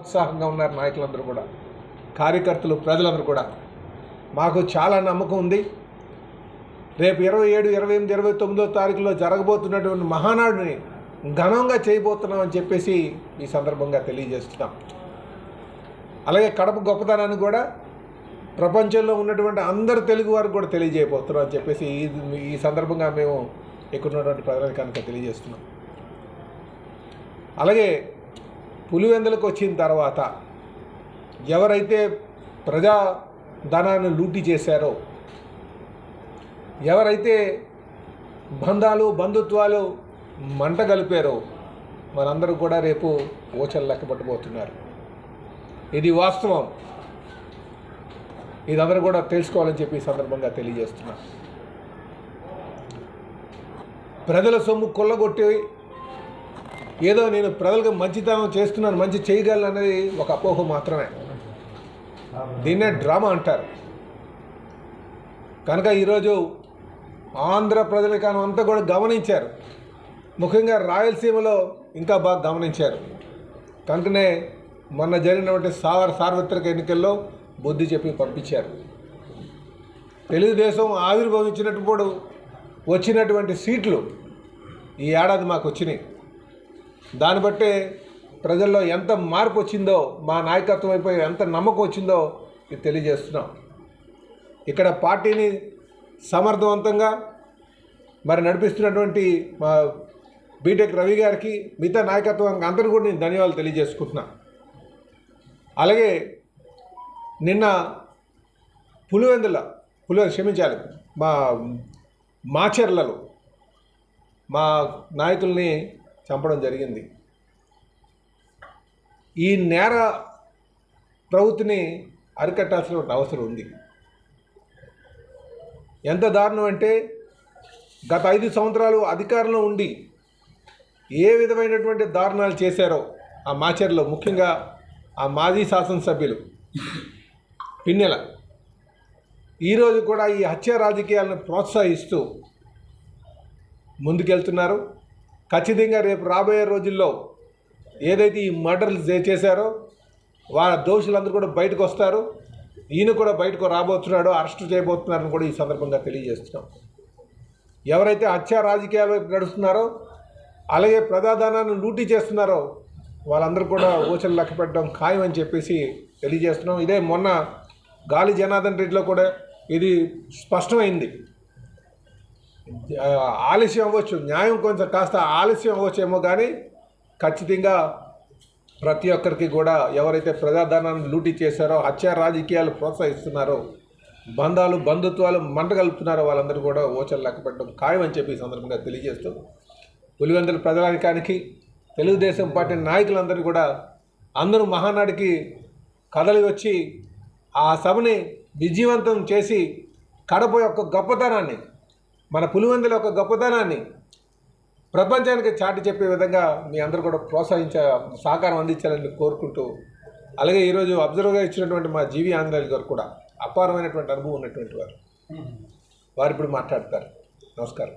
ఉత్సాహంగా ఉన్నారు నాయకులందరూ కూడా కార్యకర్తలు ప్రజలందరూ కూడా. మాకు చాలా నమ్మకం ఉంది. రేపు ఇరవై ఏడు ఇరవై ఎనిమిది ఇరవై తొమ్మిదో తారీఖులో జరగబోతున్నటువంటి మహానాడుని ఘనంగా చేయబోతున్నాం అని చెప్పేసి ఈ సందర్భంగా తెలియజేస్తున్నాం. అలాగే కడప గొప్పతనాన్ని కూడా ప్రపంచంలో ఉన్నటువంటి అందరు తెలుగు వారికి కూడా తెలియజేయబోతున్నాం అని చెప్పేసి ఈ ఈ సందర్భంగా మేము ఇక్కడ ఉన్నటువంటి ప్రజలకు కనుక తెలియజేస్తున్నాం. అలాగే పులివెందులకు వచ్చిన తర్వాత ఎవరైతే ప్రజా ధనాన్ని లూటీ చేశారో ఎవరైతే బంధాలు బంధుత్వాలు మంట కలిపారో మనందరూ కూడా రేపు ఓచలు లెక్కబట్టబోతున్నారు ఇది వాస్తవం. ఇదందరూ కూడా తెలుసుకోవాలని చెప్పి సందర్భంగా తెలియజేస్తున్నా. ప్రజల సొమ్ము కొల్లగొట్టి ఏదో నేను ప్రజలకు మంచితనం చేస్తున్నాను మంచి చేయగలను అనేది ఒక అపోహ మాత్రమే. దీన్నే డ్రామా అంటారు. కనుక ఈరోజు ఆంధ్ర ప్రజలకాలం అంతా కూడా గమనించారు. ముఖ్యంగా రాయలసీమలో ఇంకా బాగా గమనించారు. కనుకనే మొన్న జరిగినటువంటి సార్ సార్వత్రిక ఎన్నికల్లో బుద్ధి చెప్పి పంపించారు. తెలుగుదేశం ఆవిర్భవించినప్పుడు వచ్చినటువంటి సీట్లు ఈ ఏడాది మాకు వచ్చినాయి. దాన్ని బట్టే ప్రజల్లో ఎంత మార్పు వచ్చిందో మా నాయకత్వం అయిపోయి ఎంత నమ్మకం వచ్చిందో ఇది తెలియజేస్తున్నాం. ఇక్కడ పార్టీని సమర్థవంతంగా మరి నడిపిస్తున్నటువంటి మా బీటెక్ రవి గారికి మిగతా నాయకత్వానికి అందరూ కూడా నేను ధన్యవాదాలు తెలియజేసుకుంటున్నా. అలాగే నిన్న పులివెందుల పులివెందు క్షమించాలి మా మాచర్లలో మా నాయకుల్ని చంపడం జరిగింది. ఈ నేర ప్రవృత్తిని అరికట్టాల్సిన అవసరం ఉంది. ఎంత దారుణం అంటే గత ఐదు సంవత్సరాలు అధికారంలో ఉండి ఏ విధమైనటువంటి దారుణాలు చేశారో ఆ మాచర్లో ముఖ్యంగా ఆ మాజీ శాసనసభ్యులు పిన్నెల. ఈరోజు కూడా ఈ హత్య రాజకీయాలను ప్రోత్సహిస్తూ ముందుకెళ్తున్నారు. ఖచ్చితంగా రేపు రాబోయే రోజుల్లో ఏదైతే ఈ మర్డర్లు చేశారో వాళ్ళ దోషులందరూ కూడా బయటకు వస్తారు. ఈయన కూడా బయటకు రాబోతున్నాడో అరెస్ట్ చేయబోతున్నారని కూడా ఈ సందర్భంగా తెలియజేస్తున్నాం. ఎవరైతే హత్య రాజకీయాలు నడుస్తున్నారో అలాగే ప్రజాధనాన్ని లూటీ చేస్తున్నారో వాళ్ళందరూ కూడా ఊచలు లెక్క పెట్టడం ఖాయం అని చెప్పేసి తెలియజేస్తున్నాం. ఇదే మొన్న గాలి జనార్దన్ రెడ్డిలో కూడా ఇది స్పష్టమైంది. ఆలస్యం అవ్వచ్చు. న్యాయం కొంచెం కాస్త ఆలస్యం అవ్వచ్చేమో కానీ ఖచ్చితంగా ప్రతి ఒక్కరికి కూడా ఎవరైతే ప్రజాధనాన్ని లూటీ చేశారో హత్య రాజకీయాలు ప్రోత్సహిస్తున్నారో బంధాలు బంధుత్వాలు మంట కలుపుతున్నారో వాళ్ళందరూ కూడా ఓచలు లెక్కపెట్టడం ఖాయం అని చెప్పి సందర్భంగా తెలియజేస్తూ పులివెందుల ప్రజానికానికి తెలుగుదేశం పార్టీ నాయకులందరూ కూడా అందరూ మహానాడికి కదలి వచ్చి ఆ సభని విజయవంతం చేసి కడప యొక్క గొప్పతనాన్ని మన పులివెందుల యొక్క గొప్పతనాన్ని ప్రపంచానికి చాటి చెప్పే విధంగా మీ అందరూ కూడా ప్రోత్సహించ సహకారం అందించాలని కోరుకుంటూ అలాగే ఈరోజు అబ్జర్వ్గా ఇచ్చినటువంటి మా జీవి ఆంధ్రాలు గారు కూడా అపారమైనటువంటి అనుభవం ఉన్నటువంటి వారు. వారు ఇప్పుడు మాట్లాడతారు. నమస్కారం.